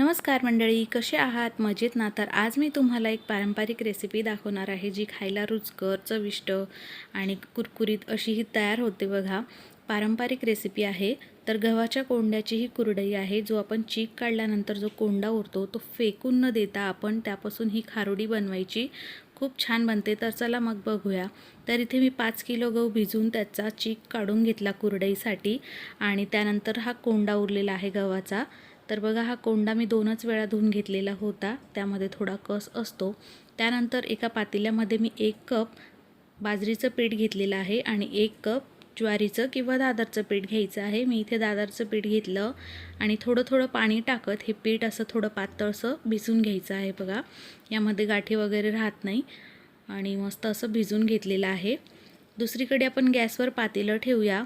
नमस्कार मंडळी कसे आहात? मजेत ना? तर आज मी तुम्हाला एक पारंपरिक रेसिपी दाखवणार आहे जी खायला रुचकर चविष्ट आणि कुरकुरीत अशी ही तयार होते बघा. पारंपरिक रेसिपी आहे. तर गव्हाच्या कोंड्याची ही कुरडई आहे जो आपण चीक काढल्यानंतर जो कोंडा उरतो तो फेकून न देता आपण त्यापासून ही खारोडी बनवायची. खूप छान बनते. तर चला मग बघूया. तर इथे मी पाच किलो गहू भिजवून त्याचा चीक काढून घेतला कुरडईसाठी आणि त्यानंतर हा कोंडा उरलेला आहे गव्हाचा. तर बघा हा कोंडा मी दोनच वेळा धुवून घेतलेला होता. त्यामध्ये थोडा कस असतो. त्यानंतर एका पातेल्यामध्ये मी एक कप बाजरीचं पीठ घेतलेलं आहे आणि एक कप ज्वारीचं किंवा दादरचं पीठ घ्यायचं आहे. मी इथे दादरचं पीठ घेतलं आणि थोडं थोडं पाणी टाकत हे पीठ असं थोडं पातळसं भिजून घ्यायचं आहे बघा. यामध्ये गाठी वगैरे राहत नाही आणि मस्त असं भिजून घेतलेलं आहे. दुसरीकडे आपण गॅसवर पातेलं ठेवूया.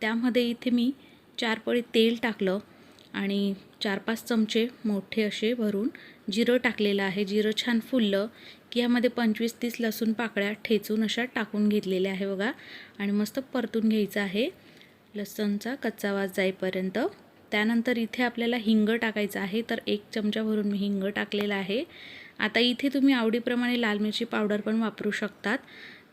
त्यामध्ये इथे मी चार पळी तेल टाकलं. आणि चार पाच चमचे मोठे असे भरून जिरं टाकलेलं आहे. जिरं छान फुललं की यामध्ये पंचवीस तीस लसूण पाकळ्या ठेचून अशा टाकून घेतलेल्या आहे बघा. आणि मस्त परतून घ्यायचं आहे. लसूणचा कच्चा वास जाईपर्यंत. त्यानंतर इथे आपल्याला हिंग टाकायचं आहे. तर एक चमचा भरून मी हिंग टाकलेला आहे. आता इथे तुम्ही आवडीप्रमाणे लाल मिरची पावडर पण वापरू शकतात.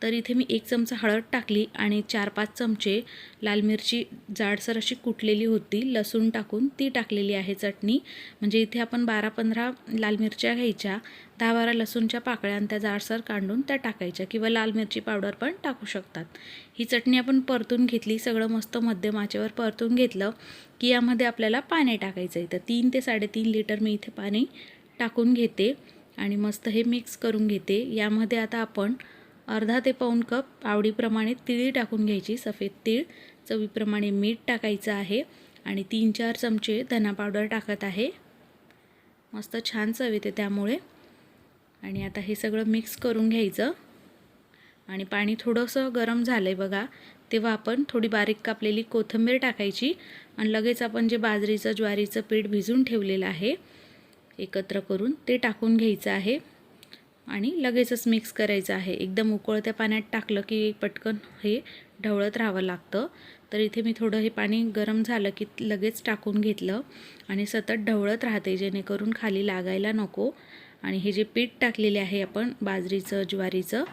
तर इथे मी एक चमचा हळद टाकली आणि चार पाच चमचे लाल मिरची जाडसर अशी कुटलेली होती लसूण टाकून ती टाकलेली आहे चटणी. म्हणजे इथे आपण बारा पंधरा लाल मिरच्या घ्यायच्या दहा बारा लसूणच्या पाकळ्या आणि त्या जाडसर काढून त्या टाकायच्या किंवा लाल मिरची पावडर पण टाकू शकतात. ही चटणी आपण परतून घेतली सगळं मस्त मध्यम आचेवर परतून घेतलं की यामध्ये आपल्याला पाणी टाकायचं आहे. तर तीन ते साडेतीन लिटर मी इथे पाणी टाकून घेते आणि मस्त हे मिक्स करून घेते. यामध्ये आता आपण अर्धा ते पाऊण कप आवडीप्रमाणे तिळी टाकून घ्यायची. सफेद तीळ चवीप्रमाणे मीठ टाकायचं आहे आणि तीन चार चमचे धना पावडर टाकत आहे. मस्त छान चव येते त्यामुळे. आणि आता हे सगळं मिक्स करून घ्यायचं. आणि पाणी थोडंसं गरम झालं आहे बघा. तेव्हा आपण थोडी बारीक कापलेली कोथिंबीर टाकायची आणि लगेच आपण जे बाजरीचं ज्वारीचं पीठ भिजून ठेवलेलं आहे एकत्र करून ते टाकून घ्यायचं आहे. आणि लगेचच मिक्स करायचं आहे. एकदम उकळत्या पाण्यात टाकलं की पटकन हे ढवळत राहावं लागतं. तर इथे मी थोडं हे पाणी गरम झालं की लगेच टाकून घेतलं आणि सतत ढवळत राहते जेणेकरून खाली लागायला नको. आणि हे जे पीठ टाकलेले आहे आपण बाजरीचं ज्वारीचं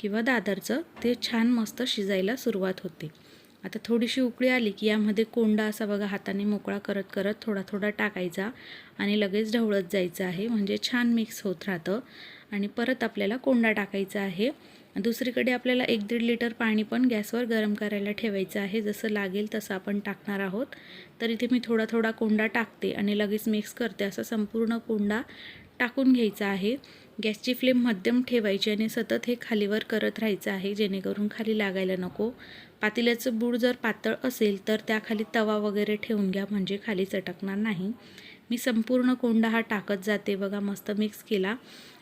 किंवा दादरचं ते छान मस्त शिजायला सुरुवात होते. आता थोडीशी उकळी आली की यामध्ये कोंडा असा बघा हाताने मोकळा करत करत थोडा थोडा टाकायचा आणि लगेच ढवळत जायचं आहे. म्हणजे छान मिक्स होत राहतं. आणि परत आपल्याला कोंडा टाकायचा आहे. दुसरीकडे आपल्याला एक दीड लिटर पाणी पण गॅसवर गरम करायला ठेवायचं आहे. जसं लागेल तसं आपण टाकणार आहोत. तर इथे मी थोडा थोडा कोंडा टाकते आणि लगेच मिक्स करते. असं संपूर्ण कोंडा टाकून घ्यायचा आहे. गॅसची फ्लेम मध्यम ठेवायची आणि सतत हे खालीवर करत राहायचं आहे. जेणेकरून खाली लागायला नको. पातेल्याचं बूड जर पातळ असेल तर त्याखाली तवा वगैरे ठेवून घ्या. म्हणजे खाली चटकणार नाही. मी संपूर्ण कोंडा हा टाकत जाते. बघा मस्त मिक्स केला.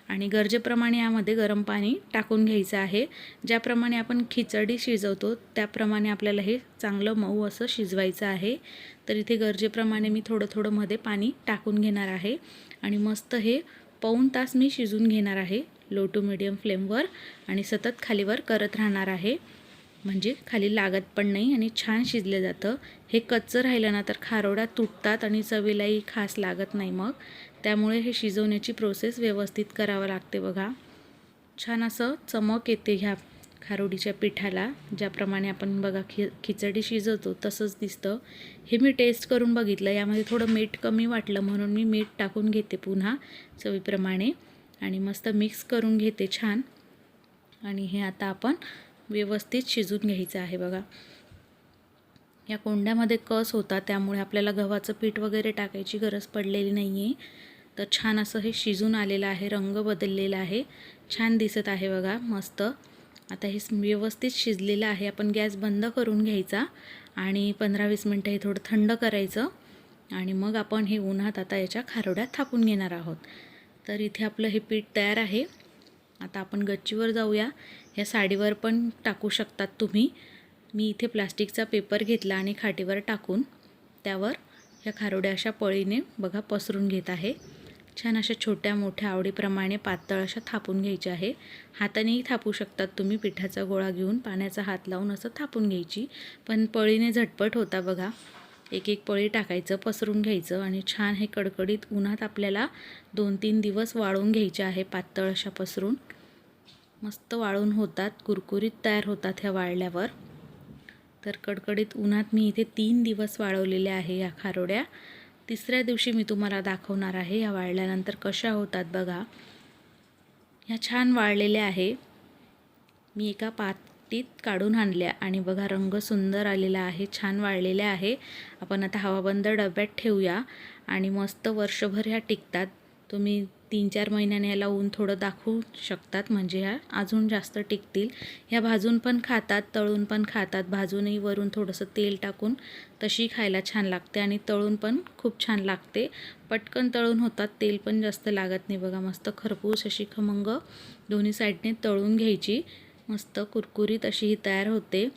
आणि गरजेप्रमाणे यामध्ये गरम पाणी टाकून घ्यायचं आहे. ज्याप्रमाणे आपण खिचडी शिजवतो त्याप्रमाणे आपल्याला हे चांगलं मऊ असं शिजवायचं आहे. तर इथे गरजेप्रमाणे मी थोडं थोडं मध्ये पाणी टाकून घेणार आहे. आणि मस्त हे पाऊन तास मी शिजून घेणार आहे. लो टू मिडियम फ्लेमवर आणि सतत खालीवर करत राहणार आहे. म्हणजे खाली लागत पण नाही आणि छान शिजलं जातं. हे कच्चं राहिलं ना तर खारोडा तुटतात आणि चवीलाही खास लागत नाही मग. त्यामुळे हे शिजवण्याची प्रोसेस व्यवस्थित करावं लागते बघा. छान असं चमक येते ह्या खारोडीच्या पिठाला. ज्याप्रमाणे आपण बघा खि खिचडी शिजवतो तसंच दिसतं. हे मी टेस्ट करून बघितलं. यामध्ये थोडं मीठ कमी वाटलं म्हणून मी मीठ टाकून घेते पुन्हा चवीप्रमाणे. आणि मस्त मिक्स करून घेते छान. आणि हे आता आपण व्यवस्थित शिजून घ्यायचं आहे बघा. या कोंड्यामध्ये कस होता त्यामुळे आपल्याला गव्हाचं पीठ वगैरे टाकायची गरज पडलेली नाही आहे तर छान असं हे शिजून आलेलं आहे रंग बदललेला आहे. छान दिसत आहे बघा मस्त. आता हे व्यवस्थित शिजलेलं आहे. आपण गॅस बंद करून घ्यायचा आणि पंधरा वीस मिनटं हे थोडं थंड करायचं आणि मग आपण हे उन्हात आता याच्या खारोड्यात थापून घेणार आहोत. तर इथे आपलं हे पीठ तयार आहे. आता आपण गच्चीवर जाऊया. ह्या साडीवर पण टाकू शकतात तुम्ही. मी इथे प्लास्टिकचा पेपर घेतला आणि खाटीवर टाकून त्यावर ह्या खारोड्या अशा पळीने बघा पसरून घेत आहे. छान अशा छोट्या मोठ्या आवडीप्रमाणे पातळ अशा थापून घ्यायच्या आहे. हातानेही थापू शकतात तुम्ही. पिठाचा गोळा घेऊन पाण्याचा हात लावून असं थापून घ्यायची. पण पळीने झटपट होता बघा. एक एक पळी टाकायचं पसरून घ्यायचं आणि छान हे कडकडीत उन्हात आपल्याला दोन तीन दिवस वाळून घ्यायचे आहे पातळ अशा पसरून. मस्त वाळून होतात कुरकुरीत तयार होतात ह्या वाळल्यावर. तर कडकडीत उन्हात मी इथे तीन दिवस वाळवलेल्या आहे या खारोड्या. तिसऱ्या दिवशी मी तुम्हाला दाखवणार आहे या वाळल्यानंतर कशा होतात बघा. ह्या छान वाळलेल्या आहे. मी एका पात पाटीत काढून आणल्या आणि बघा रंग सुंदर आलेला आहे छान वाळलेल्या आहे. आपण आता हवाबंद डब्यात ठेवूया आणि मस्त वर्षभर ह्या टिकतात. तुम्ही तीन चार महिन्याने याला ऊन थोडं दाखवू शकतात म्हणजे ह्या अजून जास्त टिकतील. ह्या भाजून पण खातात तळून पण खातात. भाजूनही वरून थोडंसं तेल टाकून तशी खायला छान लागते आणि तळून पण खूप छान लागते. पटकन तळून होतात तेल पण जास्त लागत नाही. बघा मस्त खरपूस अशी खमंग दोन्ही साईडने तळून घ्यायची. मस्त कुरकुरीत अशी ही तयार होते.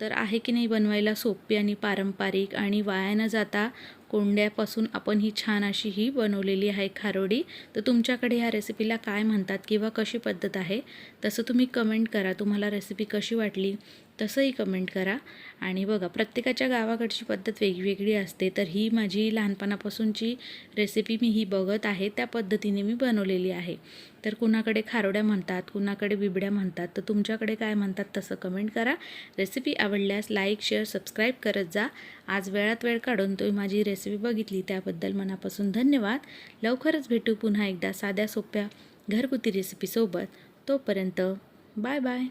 तर आहे की नाही बनवायला सोपी आणि पारंपरिक आणि वाया न जाता कोंड्यापासून आपण ही छान अशी ही बनवलेली आहे खारोडी. तर तुमच्याकडे ह्या रेसिपीला काय म्हणतात किंवा कशी पद्धत आहे? तसं तुम्ही कमेंट करा. तुम्हाला रेसिपी कशी वाटली? तसंही कमेंट करा. आणि बघा प्रत्येकाच्या गावाकडची पद्धत वेगवेगळी असते तर ही माझी लहानपणापासूनची रेसिपी मी ही बघत आहे त्या पद्धतीने मी बनवलेली आहे. तर कुणाकडे खारोड्या म्हणतात कुणाकडे बिबड्या म्हणतात तर तुमच्याकडे काय म्हणतात तसं कमेंट करा. रेसिपी आवडल्यास लाईक शेअर सबस्क्राईब करत जा. आज वेळात वेळ काढून तुम्ही माझी रेसिपी बघितली त्याबद्दल मनापासून धन्यवाद. लवकरच भेटू पुन्हा एकदा साध्या सोप्या घरगुती रेसिपीसोबत तोपर्यंत बाय बाय